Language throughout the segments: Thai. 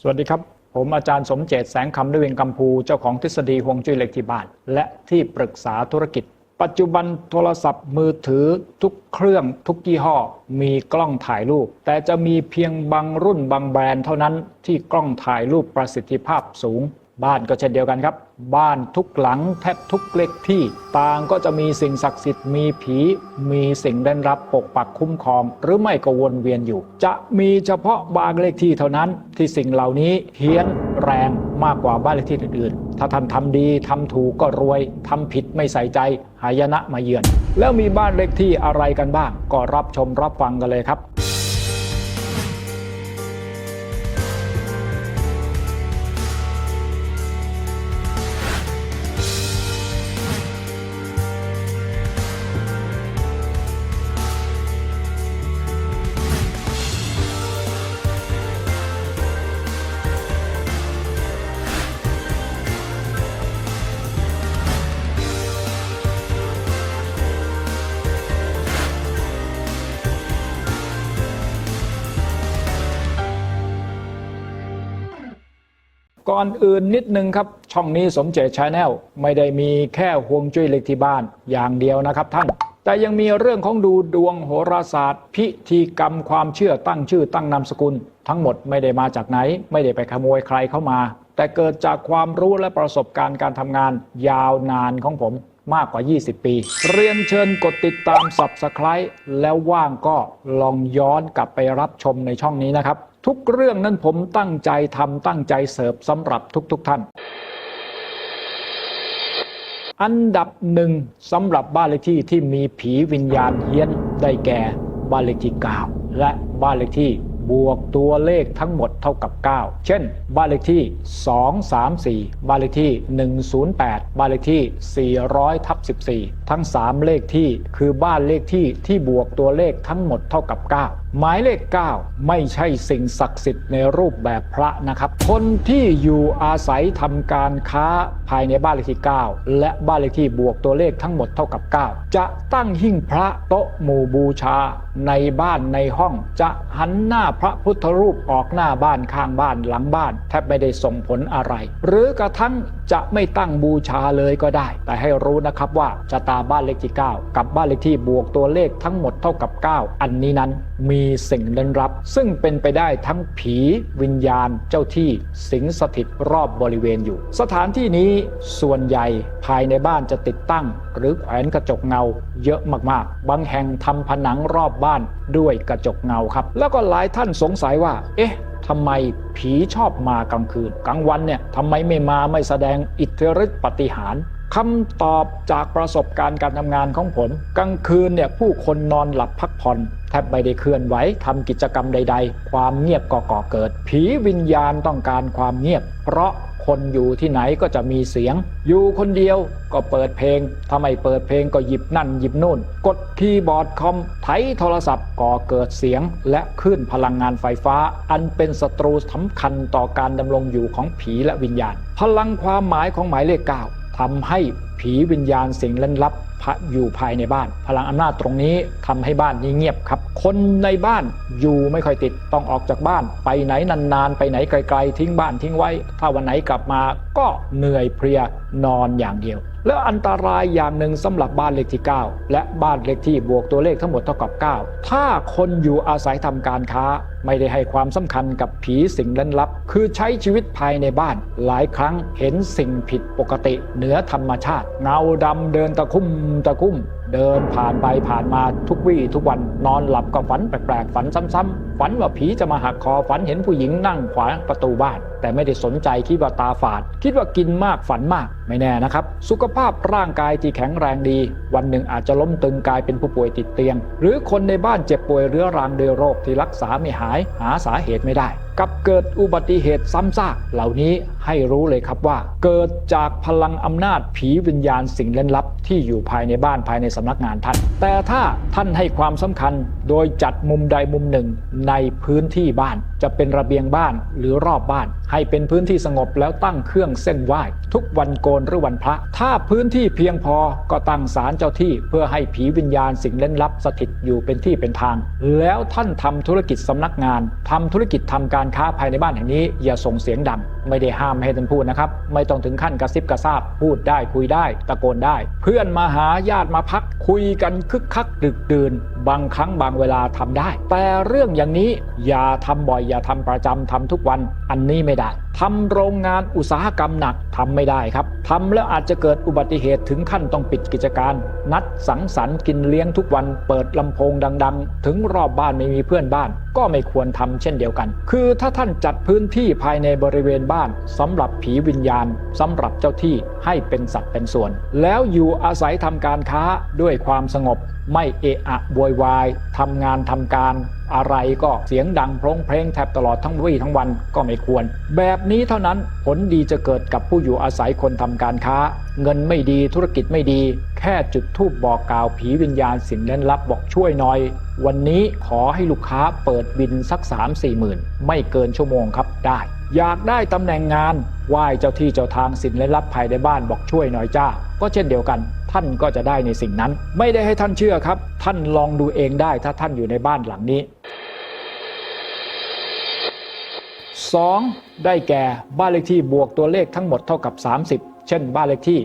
สวัสดีครับ ผมอาจารย์สมเจตแสงคำด้วยเวงกัมพูเจ้าของทฤษฎีห่วงจุ้ยเหล็กที่บ้าน และที่ปรึกษาธุรกิจ ปัจจุบันโทรศัพท์มือถือทุกเครื่องทุกยี่ห้อ มีกล้องถ่ายรูป แต่จะมีเพียงบางรุ่นบางแบรนด์เท่านั้นที่กล้องถ่ายรูปประสิทธิภาพสูง บ้านก็เช่นเดียวกันครับ บ้านทุกหลังแทบทุกเลขที่ ต่างก็จะมีสิ่งศักดิ์สิทธิ์มีผี มีสิ่งเล่นรับปกปักคุ้มครอง หรือไม่ก็วนเวียนอยู่ จะมีเฉพาะบางเลขที่เท่านั้นที่สิ่งเหล่านี้เฮี้ยนแรงมากกว่าบ้านเลขที่อื่นๆ ถ้าท่านทำดีทำถูกก็รวยทำผิดไม่ใส่ใจหายนะมาเยือน แล้วมีบ้านเลขที่อะไรกันบ้าง ก็รับชมรับฟังกันเลยครับ ก่อนอื่นนิดนึงครับ ช่องนี้สมเจตชาแนลไม่ได้มีแค่ห่วงจุ้ยเล็กที่บ้านอย่างเดียวนะครับท่าน แต่ยังมีเรื่องของดูดวงโหราศาสตร์ พิธีกรรมความเชื่อตั้งชื่อตั้งนามสกุล ทั้งหมดไม่ได้มาจากไหน ไม่ได้ไปขโมยใครเข้ามา แต่เกิดจากความรู้และประสบการณ์การทำงานยาวนานของผมมากกว่า 20 ปี เรียนเชิญกดติดตาม Subscribe แล้วว่างก็ลองย้อนกลับไปรับชมในช่องนี้นะครับ ทุกเรื่องนั้นผมตั้งใจทำตั้งใจเสิร์ฟสำหรับทุกๆทท่าน อันดับหนึ่งสำหรับบ้านเลขที่ที่มีผีวิญญาณเฮี้ยนได้แก่บ้านเลขที่ 9 และบ้านเลขที่บวกตัวเลขทั้งหมดเท่ากับ 9 เช่น บ้านเลขที่ 234 บ้านเลขที่ 108 บ้านเลขที่ 400ทับ14 ทั้ง 3 เลขที่คือบ้านเลขที่ที่บวกตัวเลขทั้งหมดเท่ากับ 9หมายเลข 9 ไม่ใช่สิ่งศักดิ์สิทธิ์ในรูปแบบพระนะครับ คนที่อยู่อาศัยทำการค้าภายในบ้านเลขที่ 9 และบ้านเลขที่บวกตัวเลขทั้งหมดเท่ากับ 9 จะตั้งหิ้งพระโต๊ะหมู่บูชา ในบ้านในห้อง จะหันหน้าพระพุทธรูปออกหน้าบ้านข้างบ้านหลังบ้าน แทบไม่ได้ส่งผลอะไร หรือกระทั่งจะไม่ตั้งบูชาเลยก็ได้ แต่ให้รู้นะครับว่าชะตาบ้านเลขที่ 9 กับบ้านเลขที่บวกตัวเลขทั้งหมดเท่ากับ 9 อันนี้นั้นมีีสิ่งลึกลับ ซึ่งเป็นไปได้ทั้งผีวิญญาณเจ้าที่สิงสถิตรอบบริเวณอยู่ สถานที่นี้ส่วนใหญ่ภายในบ้านจะติดตั้ง หรือแขวนกระจกเงาเยอะมากๆ บางแห่งทำผนังรอบบ้านด้วยกระจกเงาครับ แล้วก็หลายท่านสงสัยว่า เอ๊ะทำไมผีชอบมากลางคืน กลางวันเนี่ยทำไมไม่มาไม่แสดงอิทธิฤทธิปฏิหารคำตอบจากประสบการณ์การทำงานของผม กลางคืนเนี่ยผู้คนนอนหลับพักผ่อน แทบไม่ได้เคลื่อนไหวทำกิจกรรมใด ๆ ความเงียบก็ก่อเกิด ผีวิญญาณต้องการความเงียบ เพราะคนอยู่ที่ไหนก็จะมีเสียง อยู่คนเดียวก็เปิดเพลงถ้าไม่เปิดเพลงก็หยิบนั่นหยิบนู่น กดคีย์บอร์ดคอมไถโทรศัพท์ก่อเกิดเสียง และคลื่นพลังงานไฟฟ้า อันเป็นศัตรูสำคัญต่อการดำรงอยู่ของผีและวิญญาณ พลังความหมายของหมายเลขเก้าทำให้ผีวิญญาณสิ่งลึกลับ อยู่ภายในบ้าน พลังอำนาจตรงนี้ทำให้บ้านนี้เงียบครับ คนในบ้านอยู่ไม่ค่อยติดต้องออกจากบ้าน ไปไหนนานๆ ไปไหนไกล ๆ ทิ้งบ้านทิ้งไว้ ถ้าวันไหนกลับมาก็เหนื่อยเพลียนอนอย่างเดียว แล้วอันตรายอย่างหนึ่งสำหรับบ้านเลขที่ 9 และบ้านเลขที่บวกตัวเลขทั้งหมดเท่ากับ 9 ถ้าคนอยู่อาศัยทำการค้า ไม่ได้ให้ความสำคัญกับผีสิ่งลึกลับ คือใช้ชีวิตภายในบ้าน หลายครั้งเห็นสิ่งผิดปกติเหนือธรรมชาติ เงาดำเดินตะคุ่มตะคุ่ม เดินผ่านไปผ่านมาทุกวี่ทุกวันนอนหลับก็ฝันแปลกๆฝันซ้ำๆฝันว่าผีจะมาหักคอฝันเห็นผู้หญิงนั่งขวางประตูบ้านแต่ไม่ได้สนใจคิดว่าตาฝาด คิดว่ากินมากฝันมากไม่แน่นะครับ สุขภาพร่างกายที่แข็งแรงดี วันหนึ่งอาจจะล้มตึงกลายเป็นผู้ป่วยติดเตียง หรือคนในบ้านเจ็บป่วยเรื้อรังโดยโรคที่รักษาไม่หายหาสาเหตุไม่ได้ กับเกิดอุบัติเหตุซ้ำซากเหล่านี้ให้รู้เลยครับว่า เกิดจากพลังอำนาจผีวิญญาณสิ่งเล่นลับ ที่อยู่ภายในบ้านภายในสำนักงานท่าน แต่ถ้าท่านให้ความสำคัญโดยจัดมุมใดมุมหนึ่งในพื้นที่บ้านจะเป็นระเบียงบ้านหรือรอบบ้านให้เป็นพื้นที่สงบแล้วตั้งเครื่องเส้นไหว้ ทุกวันโกนหรือวันพระ ถ้าพื้นที่เพียงพอก็ตั้งศาลเจ้าที่ เพื่อให้ผีวิญญาณสิ่งเล่นลับสถิตอยู่เป็นที่เป็นทาง แล้วท่านทำธุรกิจสำนักงานทำธุรกิจทำการค้าภายในบ้านแห่งนี้ อย่าส่งเสียงดัง ไม่ได้ห้ามให้ท่านพูดนะครับ ไม่ต้องถึงขั้นกระซิบกระซาบพูดได้คุยได้ ตะโกนได้ เพื่อนมาหาญาติมาพักคุยกันคึกคักดึกดื่นบางครั้งบางเวลาทำได้ แต่เรื่องอย่างนี้อย่าทำบ่อยอย่าทำประจำทำทุกวันอันนี้ไม่ได้ทำโรงงานอุตสาหกรรมหนักทำไม่ได้ครับทำแล้วอาจจะเกิดอุบัติเหตุถึงขั้นต้องปิดกิจการ นัดสังสรรค์กินเลี้ยงทุกวันเปิดลำโพงดัง ๆ ถึงรอบบ้านไม่มีเพื่อนบ้าน ก็ไม่ควรทำเช่นเดียวกัน คือถ้าท่านจัดพื้นที่ภายในบริเวณบ้านสำหรับผีวิญญาณสำหรับเจ้าที่ให้เป็นสัตว์เป็นส่วน แล้วอยู่อาศัยทำการค้าด้วยความสงบไม่เอะอะโวยวายทำงานทำการ อะไรก็เสียงดังโพรงเพลงแทบตลอดทั้งวี่ทั้งวันก็ไม่ควร แบบนี้เท่านั้นผลดีจะเกิดกับผู้อยู่อาศัยคนทำการค้า เงินไม่ดีธุรกิจไม่ดี แค่จุดทูบบอกกล่าวผีวิญญาณสิ่งเล่นลับบอกช่วยหน่อย วันนี้ขอให้ลูกค้าเปิดบินสัก 3 4หมื่นไม่เกินชั่วโมงครับได้ อยากได้ตำแหน่งงานไหว้เจ้าที่เจ้าทางสิ่งเล่นลับภายในบ้านบอกช่วยหน่อยจ้า ก็เช่นเดียวกัน ท่านก็จะได้ในสิ่งนั้น ไม่ได้ให้ท่านเชื่อครับ ท่านลองดูเองได้ถ้าท่านอยู่ในบ้านหลังนี้ 2. ได้แก่บ้านเลขที่บวกตัวเลขทั้งหมดเท่ากับ 30 เช่น บ้านเลขที่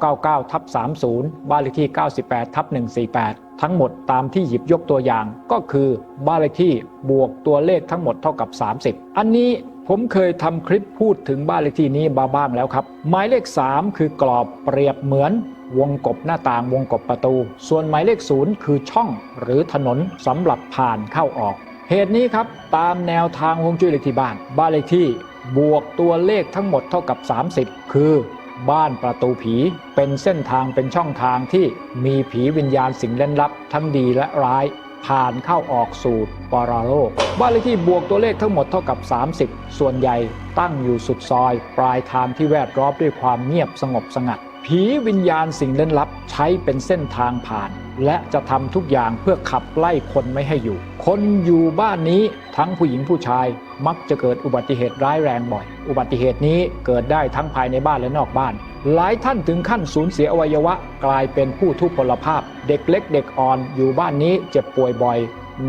999ทับ30 บ้านเลขที่ 98ทับ148 ทั้งหมดตามที่หยิบยกตัวอย่าง ก็คือบ้านเลขที่บวกตัวเลขทั้งหมดเท่ากับ 30 อันนี้ผมเคยทำคลิปพูดถึงบ้านเลขที่นี้มาบ้างแล้วครับ หมายเลข 3 คือกรอบเปรียบเหมือนวงกบหน้าต่างวงกบประตู ส่วนหมายเลข 0 คือช่องหรือถนนสำหรับผ่านเข้าออก เหตุนี้ครับตามแนวทางฮวงจุ้ยเลขที่บ้าน บ้านเลขที่บวกตัวเลขทั้งหมดเท่ากับ 30 คือบ้านประตูผีเป็นเส้นทางเป็นช่องทางที่มีผีวิญญาณสิ่งเล่นลับ ทั้งดีและร้าย ผ่านเข้าออกสู่ปรโลก บ้านเลขที่บวกตัวเลขทั้งหมดเท่ากับ 30 ส่วนใหญ่ตั้งอยู่สุดซอย ปลายทางที่แวดล้อมด้วยความเงียบสงบสงัด ผีวิญญาณสิ่งเล่นลับใช้เป็นเส้นทางผ่าน และจะทำทุกอย่างเพื่อขับไล่คนไม่ให้อยู่ คนอยู่บ้านนี้ทั้งผู้หญิงผู้ชายมักจะเกิดอุบัติเหตุร้ายแรงบ่อย อุบัติเหตุนี้เกิดได้ทั้งภายในบ้านและนอกบ้าน หลายท่านถึงขั้นสูญเสียอวัยวะ กลายเป็นผู้ทุพพลภาพ เด็กเล็กเด็กอ่อนอยู่บ้านนี้เจ็บป่วยบ่อย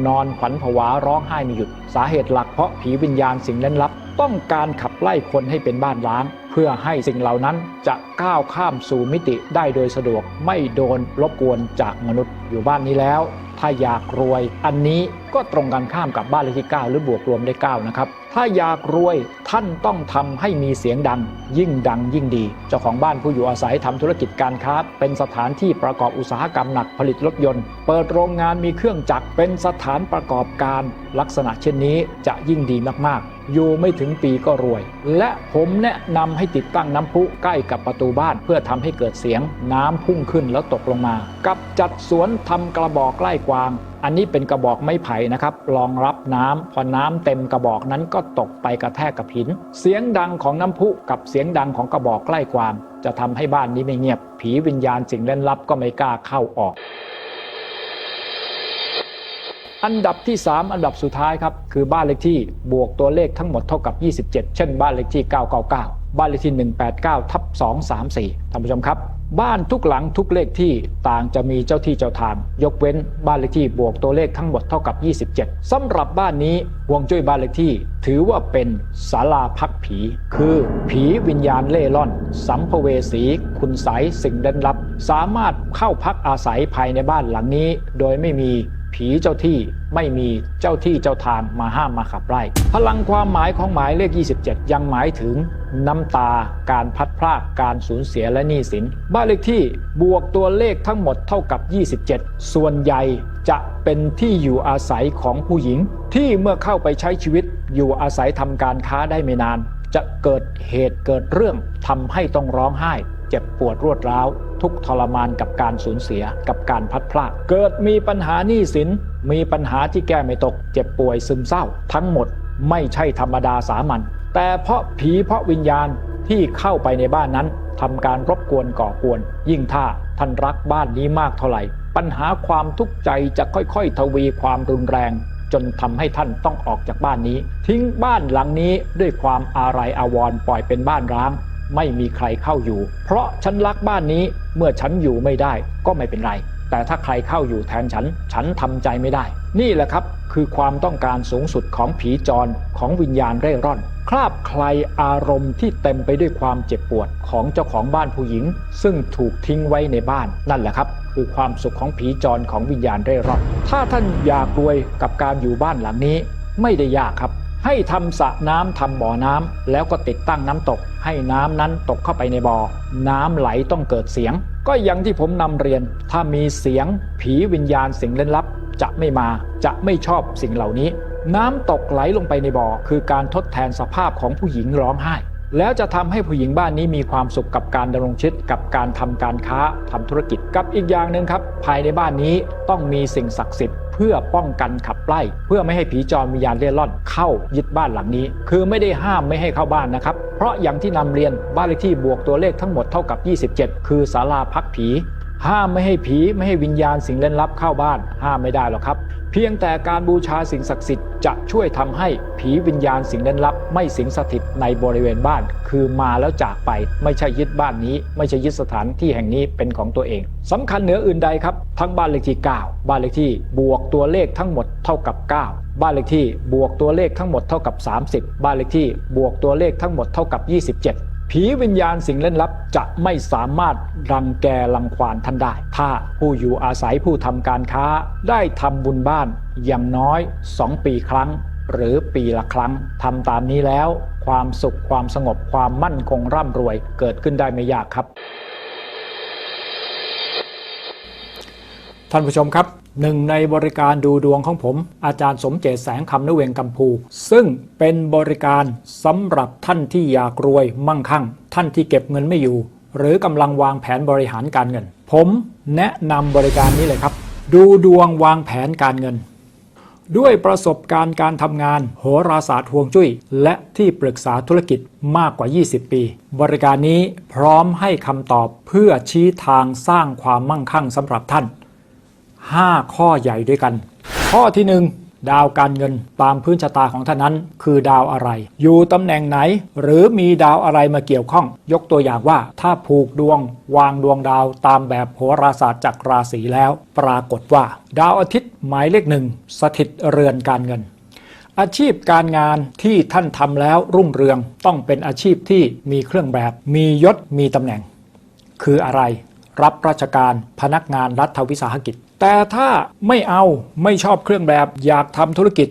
นอนขวัญผวาร้องไห้ไม่หยุด สาเหตุหลักเพราะผีวิญญาณสิ่งเล่นลับ ต้องการขับไล่คนให้เป็นบ้านร้าง พื่อให้สิ่งเหล่านั้นจะก้าวข้ามสู่มิติได้โดยสะดวกไม่โดนรบกวนจากมนุษย์อยู่บ้านนี้แล้ว ถ้าอยากรวย อันนี้ก็ตรงกันข้ามกับบ้านเลขที่ 9 หรือบวกรวมได้ 9 นะครับ ถ้าอยากรวยท่านต้องทำให้มีเสียงดัง ยิ่งดังยิ่งดี เจ้าของบ้านผู้อยู่อาศัยทำธุรกิจการค้า เป็นสถานที่ประกอบอุตสาหกรรมหนักผลิตรถยนต์ เปิดโรงงานมีเครื่องจักรเป็นสถานประกอบการ ลักษณะเช่นนี้จะยิ่งดีมากๆ อยู่ไม่ถึงปีก็รวย และผมแนะนำให้ติดตั้งน้ำพุใกล้กับประตูบ้าน เพื่อทำให้เกิดเสียงน้ำพุ่งขึ้นแล้วตกลงมา กับจัดสวนทำกระบอกไล่กวาง อันนี้เป็นกระบอกไม้ไผ่นะครับรองรับน้ำพอน้ำเต็มกระบอกนั้นก็ตกไปกระแทกกับหิน เสียงดังของน้ำพุกับเสียงดังของกระบอกไล่กวาง จะทำให้บ้านนี้ไม่เงียบ ผีวิญญาณสิ่งเล่นลับก็ไม่กล้าเข้าออก อันดับที่ 3 อันดับสุดท้ายครับ คือบ้านเลขที่บวกตัวเลขทั้งหมดเท่ากับ 27 เช่นบ้านเลขที่ 999 บ้านเลขที่ 189ทับ234ท่านผู้ชมครับบ้านทุกหลังทุกเลขที่ต่างจะมีเจ้าที่เจ้าทาง ยกเว้นบ้านเลขที่บวกตัวเลขทั้งหมดเท่ากับ 27สำหรับบ้านนี้ห่วงจุ้ยบ้านเลขที่ ถือว่าเป็นศาลาพักผี คือผีวิญญาณเล่ร่อน สัมภเวสี คุณไสยสิ่งเล่นลับ สามารถเข้าพักอาศัยภายในบ้านหลังนี้ โดยไม่มี ผีเจ้าที่ไม่มีเจ้าที่เจ้าทางมาห้ามมาขับไล่ พลังความหมายของหมายเลข 27 ยังหมายถึงน้ำตา การพัดพรากการสูญเสียและหนี้สิน บ้านเลขที่บวกตัวเลขทั้งหมดเท่ากับ 27 ส่วนใหญ่จะเป็นที่อยู่อาศัยของผู้หญิง ที่เมื่อเข้าไปใช้ชีวิต อยู่อาศัยทำการค้าได้ไม่นาน จะเกิดเหตุเกิดเรื่องทำให้ต้องร้องไห้ เจ็บปวดรวดร้าว ทุกข์ทรมานกับการสูญเสียกับการพัดพลาดเกิดมีปัญหาหนี้สิน มีปัญหาที่แก้ไม่ตก เจ็บป่วยซึมเศร้า ทั้งหมดไม่ใช่ธรรมดาสามัญแต่เพราะผีเพราะวิญญาณที่เข้าไปในบ้านนั้นทำการรบกวนก่อกวน ยิ่งถ้าท่านรักบ้านนี้มากเท่าไหร่ ปัญหาความทุกข์ใจจะค่อยๆ ทวีความรุนแรง จนทำให้ท่านต้องออกจากบ้านนี้ ทิ้งบ้านหลังนี้ด้วยความอาลัยอาวรณ์ปล่อยเป็นบ้านร้าง ไม่มีใครเข้าอยู่ เพราะฉันรักบ้านนี้เมื่อฉันอยู่ไม่ได้ก็ไม่เป็นไร แต่ถ้าใครเข้าอยู่แทนฉัน ฉันทำใจไม่ได้ นี่แหละครับคือความต้องการสูงสุดของผีจรของวิญญาณเร่ร่อนคราบใครอารมณ์ที่เต็มไปด้วยความเจ็บปวดของเจ้าของบ้านผู้หญิง ซึ่งถูกทิ้งไว้ในบ้าน นั่นแหละครับคือความสุขของผีจรของวิญญาณเร่ร่อน ถ้าท่านอยากรวยกับการอยู่บ้านหลังนี้ ไม่ได้ยากครับ ให้ทำสระน้ำทำบ่อน้ำแล้วก็ติดตั้งน้ำตก ให้น้ำนั้นตกเข้าไปในบ่อ น้ำไหลต้องเกิดเสียง ก็อย่างที่ผมนำเรียน ถ้ามีเสียง ผีวิญญาณสิ่งเล่นลับ จะไม่มาจะไม่ชอบสิ่งเหล่านี้ น้ำตกไหลลงไปในบ่อ คือการทดแทนสภาพของผู้หญิงร้องไห้ แล้วจะทำให้ผู้หญิงบ้านนี้มีความสุขกับการดำรงชีวิตกับการทำการค้าทำธุรกิจกับอีกอย่างหนึ่งครับ ภายในบ้านนี้ต้องมีสิ่งศักดิ์สิทธิ์ เพื่อป้องกันขับไล่ เพื่อไม่ให้ผีจรวิญญาณเร่ร่อนเข้ายึดบ้านหลังนี้ คือไม่ได้ห้ามไม่ให้เข้าบ้านนะครับ เพราะอย่างที่นำเรียนบ้านเลขที่บวกตัวเลขทั้งหมดเท่ากับ 27 คือศาลาพักผี ห้ามไม่ให้ผีไม่ให้วิญญาณสิ่งเล่นลับเข้าบ้าน ห้ามไม่ได้หรอกครับ เพียงแต่การบูชาสิ่งศักดิ์สิทธิ์จะช่วยทำให้ผีวิญญาณสิ่งเล่นลับ ไม่สิงสถิตในบริเวณบ้าน คือมาแล้วจากไปไม่ใช่ยึดบ้านนี้ ไม่ใช่ยึดสถานที่แห่งนี้เป็นของตัวเองสำคัญเหนืออื่นใดครับ ทั้งบ้านเลขที่ 9 บ้านเลขที่บวกตัวเลขทั้งหมดเท่ากับ 9บ้านเลขที่บวกตัวเลขทั้งหมดเท่ากับ 30 บ้านเลขที่บวกตัวเลขทั้งหมดเท่ากับ 27 ผีวิญญาณสิ่งเล่นลับจะไม่สามารถรังแกรังควานท่านได้ ถ้าผู้อยู่อาศัยผู้ทำการค้าได้ทำบุญบ้านอย่างน้อย 2 ปีครั้ง หรือปีละครั้งทำตามนี้แล้ว ความสุขความสงบความมั่นคงร่ำรวยเกิดขึ้นได้ไม่ยากครับ ท่านผู้ชมครับ หนึ่งในบริการดูดวงของผม อาจารย์สมเจตแสงคำนเวงกัมพู ซึ่งเป็นบริการสำหรับท่านที่อยากรวยมั่งคั่ง ท่านที่เก็บเงินไม่อยู่ หรือกำลังวางแผนบริหารการเงิน ผมแนะนำบริการนี้เลยครับ ดูดวงวางแผนการเงิน ด้วยประสบการณ์การทำงาน โหราศาสตร์ฮวงจุ้ย และที่ปรึกษาธุรกิจมากกว่า 20 ปี บริการนี้พร้อมให้คำตอบเพื่อชี้ทางสร้างความมั่งคั่งสำหรับท่าน 5 ข้อใหญ่ด้วยกัน ข้อที่ 1 ดาวการเงินตามพื้นชะตาของท่านนั้น คือดาวอะไร อยู่ตำแหน่งไหน หรือมีดาวอะไรมาเกี่ยวข้อง ยกตัวอย่างว่าถ้าผูกดวง วางดวงดาวตามแบบโหราศาสตร์จักรราศีแล้ว ปรากฏว่า ดาวอาทิตย์หมายเลขหนึ่งสถิตเรือนการเงินอาชีพการงานที่ท่านทำแล้วรุ่งเรืองต้องเป็นอาชีพที่มีเครื่องแบบ มียศมีตำแหน่ง คืออะไร รับราชการพนักงานรัฐวิสาหกิจ แต่ถ้าไม่เอาไม่ชอบเครื่องแบบอยากทำธุรกิจ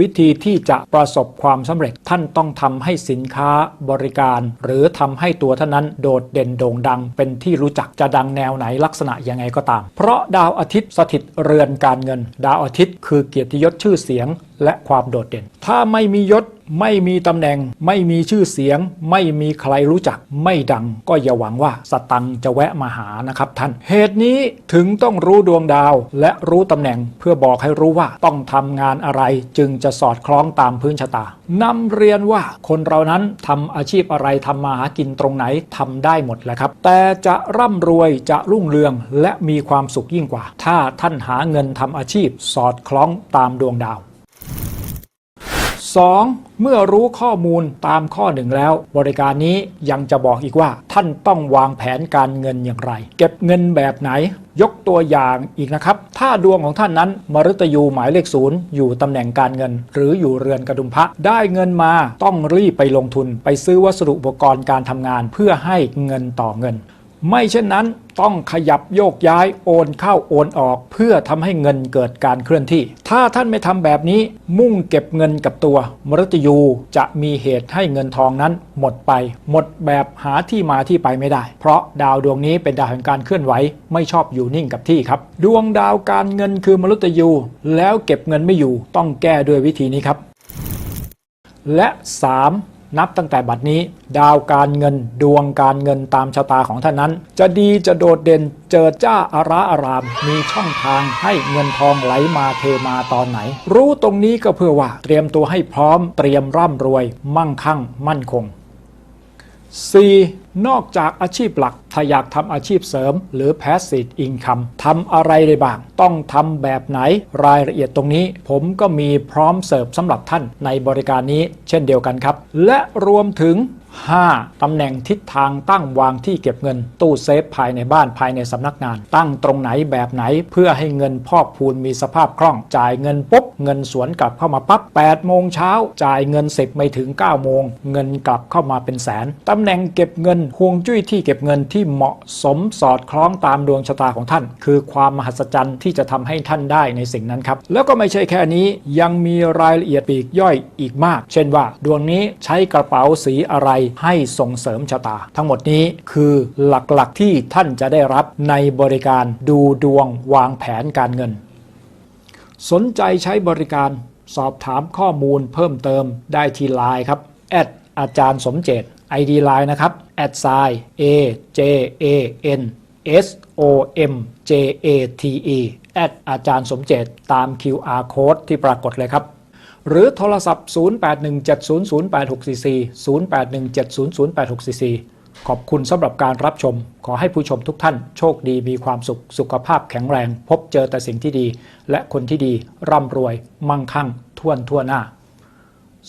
วิธีที่จะประสบความสำเร็จท่านต้องทำให้สินค้าบริการ หรือทำให้ตัวท่านนั้นโดดเด่นโด่งดัง เป็นที่รู้จักจะดังแนวไหนลักษณะยังไงก็ตาม เพราะดาวอาทิตย์สถิตเรือนการเงิน ดาวอาทิตย์คือเกียรติยศชื่อเสียงและความโดดเด่น ถ้าไม่มียศไม่มีตำแหน่ง ไม่มีชื่อเสียง ไม่มีใครรู้จัก ไม่ดัง ก็อย่าหวังว่าสตังจะแวะมาหานะครับท่าน เหตุนี้ถึงต้องรู้ดวงดาว และรู้ตำแหน่งเพื่อบอกให้รู้ว่าต้องทำงานอะไร จึงจะสอดคล้องตามพื้นชะตานำเรียนว่าคนเรานั้นทำอาชีพอะไรทำมาหากินตรงไหนทำได้หมดแหละครับ แต่จะร่ำรวยจะรุ่งเรืองและมีความสุขยิ่งกว่า ถ้าท่านหาเงินทำอาชีพ สอดคล้องตามดวงดาว 2. เมื่อรู้ข้อมูลตามข้อหนึ่งแล้ว บริการนี้ยังจะบอกอีกว่า ท่านต้องวางแผนการเงินอย่างไร เก็บเงินแบบไหน ยกตัวอย่างอีกนะครับ ถ้าดวงของท่านนั้นมฤตยูหมายเลขศูนย์อยู่ตำแหน่งการเงิน หรืออยู่เรือนกระดุมพระได้เงินมาต้องรีบไปลงทุน ไปซื้อวัสดุอุปกรณ์การทำงานเพื่อให้เงินต่อเงิน ไม่เช่นนั้นต้องขยับโยกย้ายโอนเข้าโอนออก เพื่อทำให้เงินเกิดการเคลื่อนที่ ถ้าท่านไม่ทำแบบนี้มุ่งเก็บเงินกับตัวมรตยูจะมีเหตุให้เงินทองนั้นหมดไป หมดแบบหาที่มาที่ไปไม่ได้ เพราะดาวดวงนี้เป็นดาวแห่งการเคลื่อนไหวไม่ชอบอยู่นิ่งกับที่ครับ ดวงดาวการเงินคือมรตยู แล้วเก็บเงินไม่อยู่ต้องแก้ด้วยวิธีนี้ครับ และ 3. นับตั้งแต่บัดนี้ ดาวการเงินดวงการเงินตามชะตาของท่านนั้น จะดีจะโดดเด่นเจอจ้าอาราอาราม มีช่องทางให้เงินทองไหลมาเทมาตอนไหน รู้ตรงนี้ก็เพื่อว่าเตรียมตัวให้พร้อมเตรียมร่ำรวย มั่งคั่ง มั่นคง 4. นอกจากอาชีพหลัก ถ้าอยากทำอาชีพเสริม หรือ passive income ทำอะไรได้บ้าง ต้องทำแบบไหน รายละเอียดตรงนี้ ผมก็มีพร้อมเสิร์ฟสำหรับท่านในบริการนี้เช่นเดียวกันครับ และรวมถึง 5. ตำแหน่งทิศทางตั้งวางที่เก็บเงิน ตู้เซฟภายในบ้านภายในสำนักงาน ตั้งตรงไหนแบบไหนเพื่อให้เงินพอกพูนมีสภาพคล่อง จ่ายเงินปุ๊บ เงินสวนกลับเข้ามาปั๊บ8โมงเช้าจ่ายเงินเสร็จไม่ถึง 9 โมง เงินกลับเข้ามาเป็นแสนตำแหน่งเก็บเงินห่วงจุ้ยที่เก็บเงินที่เหมาะสมสอดคล้องตามดวงชะตาของท่าน คือความมหัศจรรย์ที่จะทำให้ท่านได้ในสิ่งนั้นครับแล้วก็ไม่ใช่แค่นี้ยังมีรายละเอียดปีกย่อยอีกมาก เช่นว่า ดวงนี้ใช้กระเป๋าสีอะไรให้ส่งเสริมชะตา ทั้งหมดนี้คือหลักๆที่ท่านจะได้รับในบริการดูดวงวางแผนการเงิน สนใจใช้บริการสอบถามข้อมูลเพิ่มเติมได้ที่ไลน์ครับแอดอาจารย์สมเจต ID ไลน์นะครับแอดไซ A J A N S O M J A T E แอดอาจารย์สมเจต ตาม QR code ที่ปรากฏเลยครับ หรือโทรศัพท์ 0817008644 0817008644 ขอบคุณสำหรับการรับชม ขอให้ผู้ชมทุกท่านโชคดีมีความสุขสุขภาพแข็งแรง พบเจอแต่สิ่งที่ดี และคนที่ดีร่ำรวย มั่งคั่งท่วนทั่วหน้า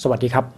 สวัสดีครับ